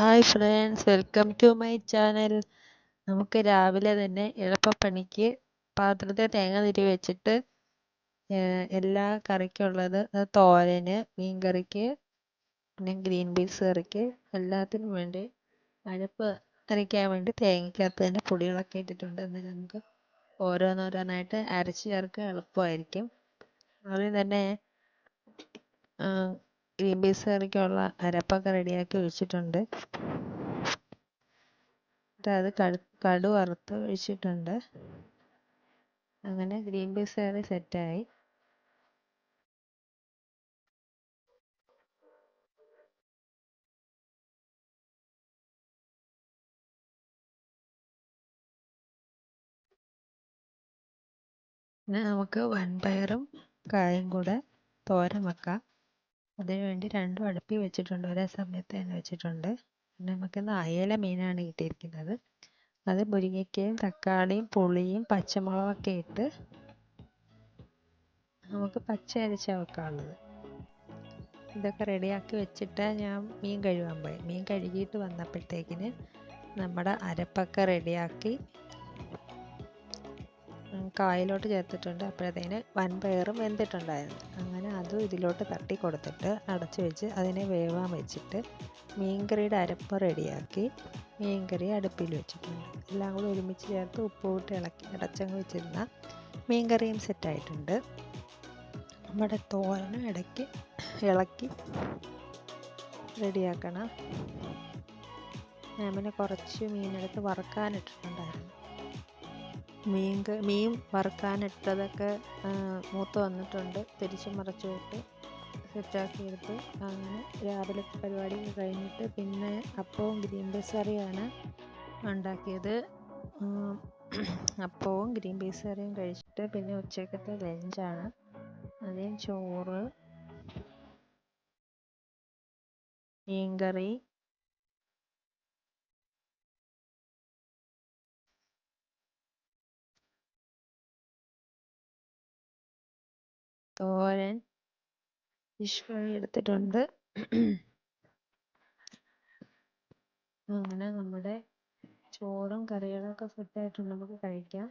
Hi friends welcome to my channel നമുക്ക് രാവിലെ തന്നെ എളുപ്പപ്പണിക്ക് പാത്രത്തിൽ തേങ്ങ തിരി വെച്ചിട്ട് എല്ലാ കറിക്കുള്ളത് തോരന് മീൻ കറിക്ക് പിന്നെ ഗ്രീൻ പീസ് കറിക്ക് എല്ലാത്തിനും വേണ്ടി അരപ്പ് അരയ്ക്കാൻ വേണ്ടി തേങ്ങയ്ക്കകത്ത് തന്നെ പൊടികളൊക്കെ ഇട്ടിട്ടുണ്ട്. എന്നാൽ നമുക്ക് ഓരോന്നോരോന്നായിട്ട് അരച്ച് ചേർക്കാൻ എളുപ്പമായിരിക്കും. ആദ്യം തന്നെ ഗ്രീൻ പീസ് കറിക്കുള്ള അരപ്പൊക്കെ റെഡിയാക്കി വെച്ചിട്ടുണ്ട് എന്നിട്ട് അത് കടു വറുത്ത് ഒഴിച്ചിട്ടുണ്ട്. അങ്ങനെ ഗ്രീൻ പീസ് കറി സെറ്റായി പിന്നെ നമുക്ക് വൻപയറും കായും കൂടെ തോരൻ വെക്കാം. അതിന് വേണ്ടി രണ്ടും അടുപ്പിൽ വെച്ചിട്ടുണ്ട്. ഒരേ സമയത്ത് തന്നെ വെച്ചിട്ടുണ്ട്. പിന്നെ നമുക്കിന്ന് അയല മീനാണ് കിട്ടിയിരിക്കുന്നത്. അത് മുരിങ്ങയ്ക്കയും തക്കാളിയും പുളിയും പച്ചമുളകൊക്കെ ഇട്ട് നമുക്ക് പച്ച അരച്ചാണ് വെക്കാനുള്ളത്. ഇതൊക്കെ റെഡിയാക്കി വെച്ചിട്ട് ഞാൻ മീൻ കഴുകാൻ പോയി. മീൻ കഴുകിയിട്ട് വന്നപ്പോഴത്തേക്കിന് നമ്മുടെ അരപ്പൊക്കെ റെഡിയാക്കി കായലോട്ട് ചേർത്തിട്ടുണ്ട്. അപ്പോഴത്തേന് വൻപയറും വെന്തിട്ടുണ്ടായിരുന്നു. അങ്ങനെ അതും ഇതിലോട്ട് തട്ടി കൊടുത്തിട്ട് അടച്ചു വെച്ച് അതിനെ വേവാൻ വെച്ചിട്ട് മീൻകറിയുടെ അരപ്പ് റെഡിയാക്കി മീൻകറി അടുപ്പിൽ വെച്ചിട്ടുണ്ട്. എല്ലാം കൂടി ഒരുമിച്ച് ചേർത്ത് ഉപ്പ് കൂട്ടി ഇളക്കി അടച്ചങ്ങ് വെച്ചിരുന്ന മീൻകറിയും സെറ്റായിട്ടുണ്ട് നമ്മുടെ തോരനും ഇടയ്ക്ക് ഇളക്കി റെഡിയാക്കണം. ഞാൻ പിന്നെ കുറച്ച് മീനെടുത്ത് വറുക്കാനിട്ടിട്ടുണ്ടായിരുന്നു. മീൻ മീൻ വറുക്കാനിട്ടതൊക്കെ മൂത്ത് വന്നിട്ടുണ്ട്. തിരിച്ച് മറിച്ച് വിട്ട് സെറ്റാക്കി എടുത്ത് അങ്ങനെ രാവിലെ പരിപാടി കഴിഞ്ഞിട്ട് പിന്നെ അപ്പവും ഗ്രീൻ പീസ് കറിയാണ് ഉണ്ടാക്കിയത് അപ്പവും ഗ്രീൻ പീസ് കറിയും കഴിച്ചിട്ട് പിന്നെ ഉച്ചക്കത്തെ ലഞ്ചാണ്. അതിന് ചോറ് മീൻകറി തോരൻ ഫിഷ് ഫ്രൈ എടുത്തിട്ടുണ്ട്. അങ്ങനെ നമ്മുടെ ചോറും കറികളൊക്കെ സെറ്റായിട്ടുണ്ട് നമുക്ക് കഴിക്കാം.